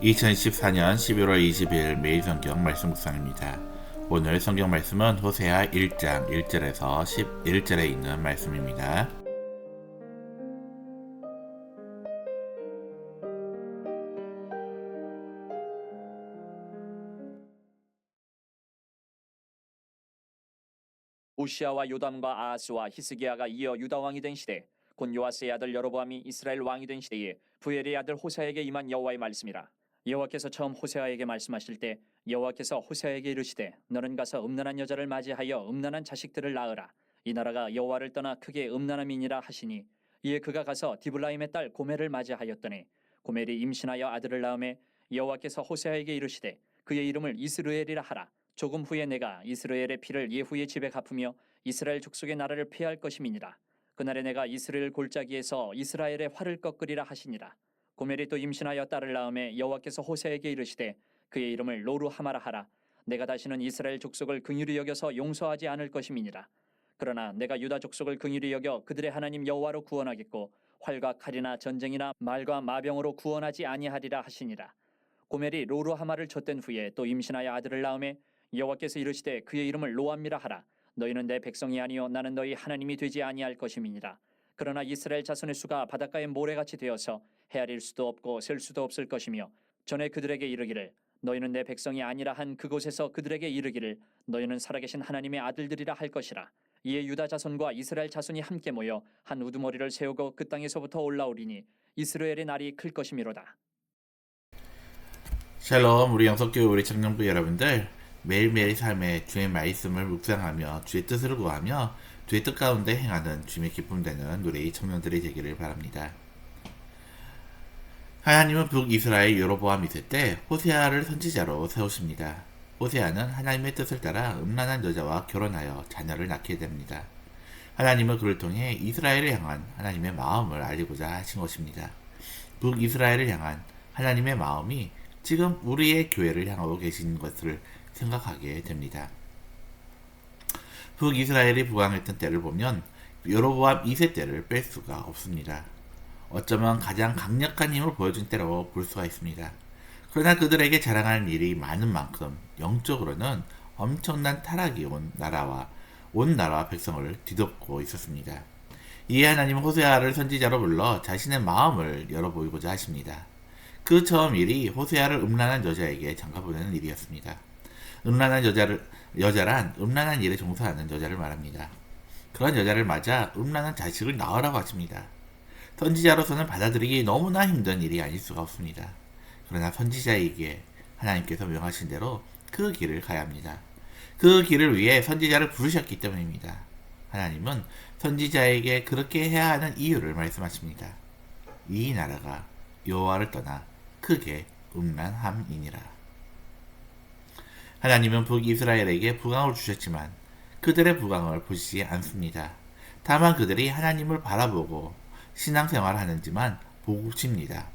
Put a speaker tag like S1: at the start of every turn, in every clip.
S1: 2014년 11월 20일 매일 성경 말씀 묵상입니다. 오늘 성경 말씀은 호세아 1장 1절에서 11절에 있는 말씀입니다.
S2: 우시아와 요담과 아하스와 히스기야가 이어 유다 왕이 된 시대 곧 요아스의 아들 여로보암이 이스라엘 왕이 된 시대에 부엘의 아들 호세아에게 임한 여호와의 말씀이라 여호와께서 처음 호세아에게 말씀하실 때 여호와께서 호세아에게 이르시되 너는 가서 음란한 여자를 맞이하여 음란한 자식들을 낳으라 이 나라가 여호와를 떠나 크게 음란함이니라 하시니 이에 그가 가서 디블라임의 딸 고멜을 맞이하였더니 고멜이 임신하여 아들을 낳음에 여호와께서 호세아에게 이르시되 그의 이름을 이스르엘이라 하라 조금 후에 내가 이스라엘의 피를 예후의 집에 갚으며 이스라엘 족속의 나라를 피할 것임이니라. 그날에 내가 이스라엘 골짜기에서 이스라엘의 활을 꺾으리라 하시니라. 고멜이 또 임신하여 딸을 낳음에 여호와께서 호세에게 이르시되 그의 이름을 로루하마라 하라. 내가 다시는 이스라엘 족속을 긍휼히 여겨서 용서하지 않을 것임이니라. 그러나 내가 유다 족속을 긍휼히 여겨 그들의 하나님 여호와로 구원하겠고 활과 칼이나 전쟁이나 말과 마병으로 구원하지 아니하리라 하시니라. 고멜이 로루하마를 쳤던 후에 또 임신하여 아들을 낳음에 여호와께서 이르시되 그의 이름을 로암미라 하라 너희는 내 백성이 아니요 나는 너희 하나님이 되지 아니할 것임이니라 그러나 이스라엘 자손의 수가 바닷가의 모래같이 되어서 헤아릴 수도 없고 셀 수도 없을 것이며 전에 그들에게 이르기를 너희는 내 백성이 아니라 한 그곳에서 그들에게 이르기를 너희는 살아계신 하나님의 아들들이라 할 것이라. 이에 유다 자손과 이스라엘 자손이 함께 모여 한 우두머리를 세우고 그 땅에서부터 올라오리니 이스라엘의 날이 클 것이미로다.
S1: 샬롬 우리 영석교회 우리 청년부 여러분들. 매일매일 삶에 주의 말씀을 묵상하며 주의 뜻을 구하며 주의 뜻 가운데 행하는 주님의 기쁨 되는 노래의 청년들이 되기를 바랍니다. 하나님은 북이스라엘 여로보암 있을 때 호세아를 선지자로 세우십니다. 호세아는 하나님의 뜻을 따라 음란한 여자와 결혼하여 자녀를 낳게 됩니다. 하나님은 그를 통해 이스라엘을 향한 하나님의 마음을 알리고자 하신 것입니다. 북이스라엘을 향한 하나님의 마음이 지금 우리의 교회를 향하고 계신 것을 생각하게 됩니다. 북이스라엘이 부강했던 때를 보면 여로보암 2세 때를 뺄 수가 없습니다. 어쩌면 가장 강력한 힘을 보여준 때라고 볼 수가 있습니다. 그러나 그들에게 자랑할 일이 많은 만큼 영적으로는 엄청난 타락이 온 나라와 온 나라와 백성을 뒤덮고 있었습니다. 이에 하나님은 호세아를 선지자로 불러 자신의 마음을 열어보이고자 하십니다. 그 처음 일이 호세아를 음란한 여자에게 장가보내는 일이었습니다. 음란한 여자를 여자란 음란한 일에 종사하는 여자를 말합니다. 그런 여자를 맞아 음란한 자식을 낳으라고 하십니다. 선지자로서는 받아들이기 너무나 힘든 일이 아닐 수가 없습니다. 그러나 선지자에게 하나님께서 명하신 대로 그 길을 가야 합니다. 그 길을 위해 선지자를 부르셨기 때문입니다. 하나님은 선지자에게 그렇게 해야 하는 이유를 말씀하십니다. 이 나라가 여호와를 떠나 크게 음란함이니라. 하나님은 북이스라엘에게 부강을 주셨지만 그들의 부강을 보시지 않습니다. 다만 그들이 하나님을 바라보고 신앙생활을 하는지만 보고 싶니다.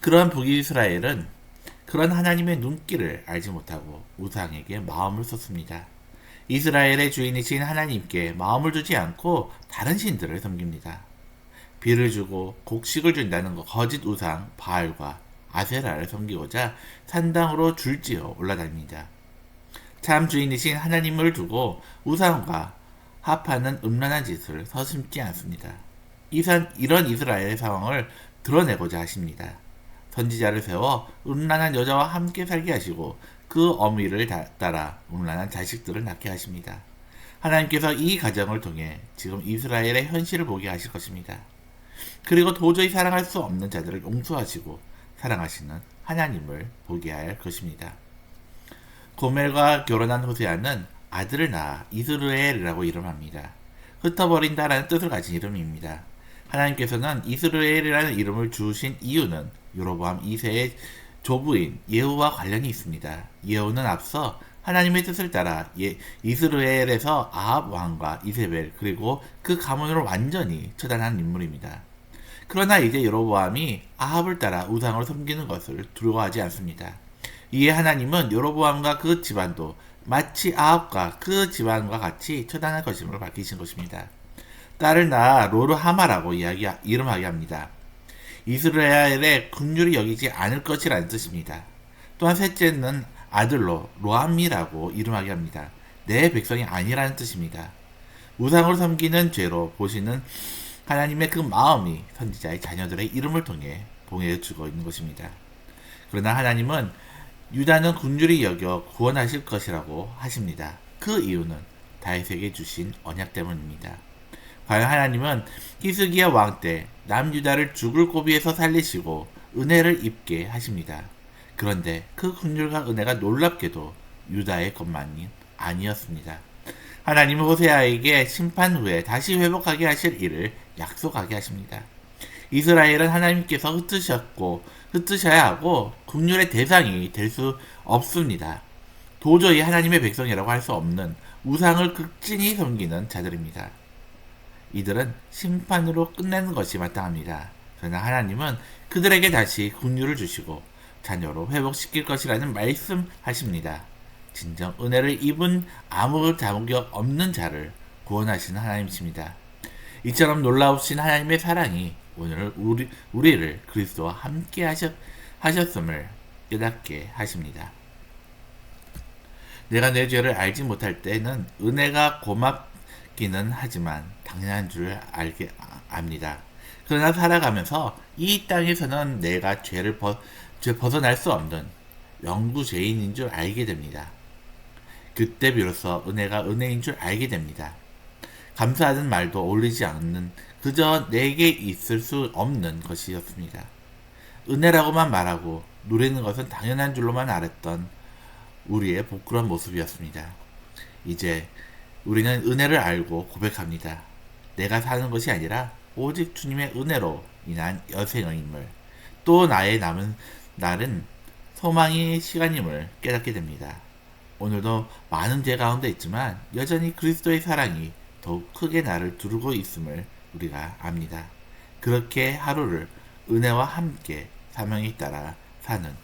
S1: 그런 북이스라엘은 그런 하나님의 눈길을 알지 못하고 우상에게 마음을 썼습니다. 이스라엘의 주인이신 하나님께 마음을 두지 않고 다른 신들을 섬깁니다. 비를 주고 곡식을 준다는 것 거짓 우상 바알과 아세라를 섬기고자 산당으로 줄지어 올라다닙니다. 참 주인이신 하나님을 두고 우상과 합하는 음란한 짓을 서슴지 않습니다. 이선, 이런 이스라엘의 상황을 드러내고자 하십니다. 선지자를 세워 음란한 여자와 함께 살게 하시고 그 어미를 따라 음란한 자식들을 낳게 하십니다. 하나님께서 이 가정을 통해 지금 이스라엘의 현실을 보게 하실 것입니다. 그리고 도저히 사랑할 수 없는 자들을 용서하시고 사랑하시는 하나님을 보게 할 것입니다. 고멜과 결혼한 호세아는 아들을 낳아 이스르엘이라고 이름합니다. 흩어버린다라는 뜻을 가진 이름입니다. 하나님께서는 이스라엘이라는 이름을 주신 이유는 요로보암 2세의 조부인 예후와 관련이 있습니다. 예후는 앞서 하나님의 뜻을 따라 예, 이스라엘에서 아합 왕과 이세벨 그리고 그 가문을 완전히 처단한 인물입니다. 그러나 이제 여로보암이 아합을 따라 우상을 섬기는 것을 두려워하지 않습니다. 이에 하나님은 여로보암과 그 집안도 마치 아합과 그 집안과 같이 처단할 것임을 밝히신 것입니다. 딸을 낳아 로르하마라고 이야기 이름하게 합니다. 이스라엘의 국률이 여기지 않을 것이라는 뜻입니다. 또한 셋째는 아들로 로암미라고 이름하게 합니다. 내 백성이 아니라는 뜻입니다. 우상을 섬기는 죄로 보시는 하나님의 그 마음이 선지자의 자녀들의 이름을 통해 봉해 주고 있는 것입니다. 그러나 하나님은 유다는 군주리 여겨 구원하실 것이라고 하십니다. 그 이유는 다윗에게 주신 언약 때문입니다. 과연 하나님은 히스기야 왕 때 남유다를 죽을 고비에서 살리시고 은혜를 입게 하십니다. 그런데 그 긍휼과 은혜가 놀랍게도 유다의 것만이 아니었습니다. 하나님은 호세아에게 심판 후에 다시 회복하게 하실 일을 약속하게 하십니다. 이스라엘은 하나님께서 흩으셨고 흩으셔야 하고 국률의 대상이 될 수 없습니다. 도저히 하나님의 백성이라고 할 수 없는 우상을 극진히 섬기는 자들입니다. 이들은 심판으로 끝내는 것이 마땅합니다. 그러나 하나님은 그들에게 다시 국률을 주시고 자녀로 회복시킬 것이라는 말씀하십니다. 진정 은혜를 입은 아무 자격 없는 자를 구원하시는 하나님이십니다. 이처럼 놀라우신 하나님의 사랑이 오늘 우리, 우리를 그리스도와 함께 하셨, 하셨음을 깨닫게 하십니다. 내가 내 죄를 알지 못할 때는 은혜가 고맙기는 하지만 당연한 줄 알게 아- 압니다. 그러나 살아가면서 이 땅에서는 내가 죄를 벗, 죄 벗어날 수 없는 영구 죄인인 줄 알게 됩니다. 그때 비로소 은혜가 은혜인 줄 알게 됩니다. 감사하는 말도 어울리지 않는 그저 내게 있을 수 없는 것이었습니다. 은혜라고만 말하고 누리는 것은 당연한 줄로만 알았던 우리의 부끄러운 모습이었습니다. 이제 우리는 은혜를 알고 고백합니다. 내가 사는 것이 아니라 오직 주님의 은혜로 인한 여생임을 또 나의 남은 날은 소망의 시간임을 깨닫게 됩니다. 오늘도 많은 죄 가운데 있지만 여전히 그리스도의 사랑이 더욱 크게 나를 두르고 있음을 우리가 압니다. 그렇게 하루를 은혜와 함께 사명에 따라 사는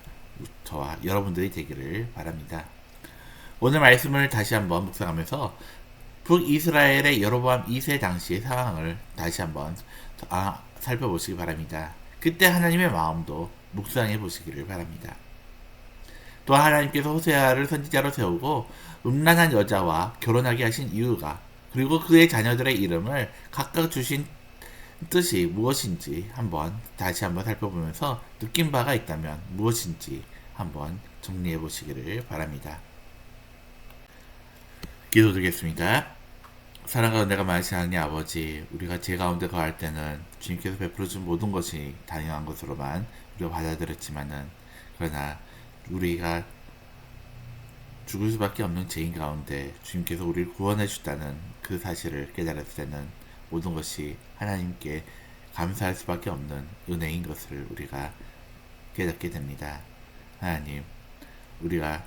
S1: 저와 여러분들이 되기를 바랍니다. 오늘 말씀을 다시 한번 묵상하면서 북이스라엘의 여로보암 2세 당시의 상황을 다시 한번 아, 살펴보시기 바랍니다. 그때 하나님의 마음도 묵상해 보시기를 바랍니다. 또 하나님께서 호세아를 선지자로 세우고 음란한 여자와 결혼하게 하신 이유가 그리고 그의 자녀들의 이름을 각각 주신 뜻이 무엇인지 한번 다시 한번 살펴보면서 느낀 바가 있다면 무엇인지 한번 정리해 보시기를 바랍니다. 기도드리겠습니다. 사랑과 은혜가 많으신 하나님 아버지, 우리가 제 가운데 거할 때는 주님께서 베풀어 준 모든 것이 당연한 것으로만 우리가 받아들였지만은 그러나 우리가 죽을 수밖에 없는 죄인 가운데 주님께서 우리를 구원해 주다는 그 사실을 깨달았을 때는 모든 것이 하나님께 감사할 수밖에 없는 은혜인 것을 우리가 깨닫게 됩니다. 하나님, 우리가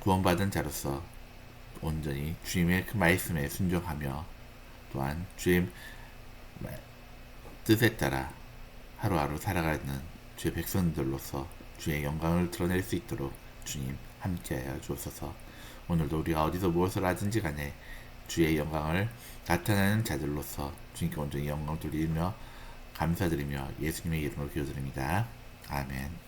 S1: 구원받은 자로서 온전히 주님의 그 말씀에 순종하며 또한 주의 뜻에 따라 하루하루 살아가는 주의 백성들로서 주의 영광을 드러낼 수 있도록 주님 함께하여 주옵소서. 오늘도 우리가 어디서 무엇을 하든지 간에 주의 영광을 나타내는 자들로서 주님께 온전히 영광을 돌리며 감사드리며 예수님의 이름으로 기도드립니다. 아멘.